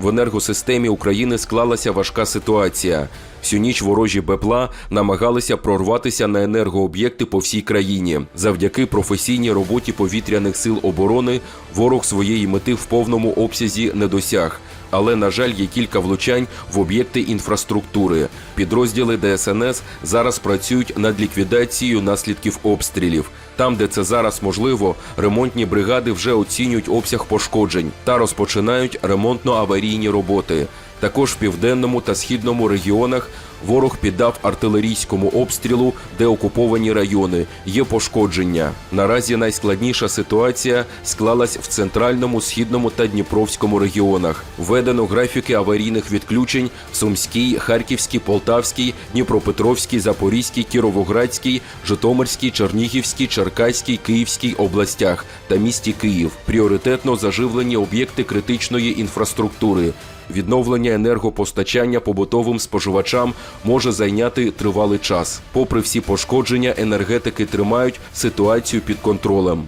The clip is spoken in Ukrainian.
В енергосистемі України склалася важка ситуація. Всю ніч ворожі бепла намагалися прорватися на енергооб'єкти по всій країні. Завдяки професійній роботі повітряних сил оборони ворог своєї мети в повному обсязі не досяг. Але, на жаль, є кілька влучань в об'єкти інфраструктури. Підрозділи ДСНС зараз працюють над ліквідацією наслідків обстрілів. Там, де це зараз можливо, ремонтні бригади вже оцінюють обсяг пошкоджень та розпочинають ремонтно-аварійні роботи. Також в південному та східному регіонах ворог піддав артилерійському обстрілу деокуповані райони. Є пошкодження. Наразі найскладніша ситуація склалась в центральному, східному та Дніпровському регіонах. Введено графіки аварійних відключень в Сумській, Харківській, Полтавській, Дніпропетровській, Запорізькій, Кіровоградській, Житомирській, Чернігівській, Черкаській, Київській областях та місті Київ. Пріоритетно заживлені об'єкти критичної інфраструктури. Відновлення енергопостачання побутовим споживачам може зайняти тривалий час. Попри всі пошкодження, енергетики тримають ситуацію під контролем.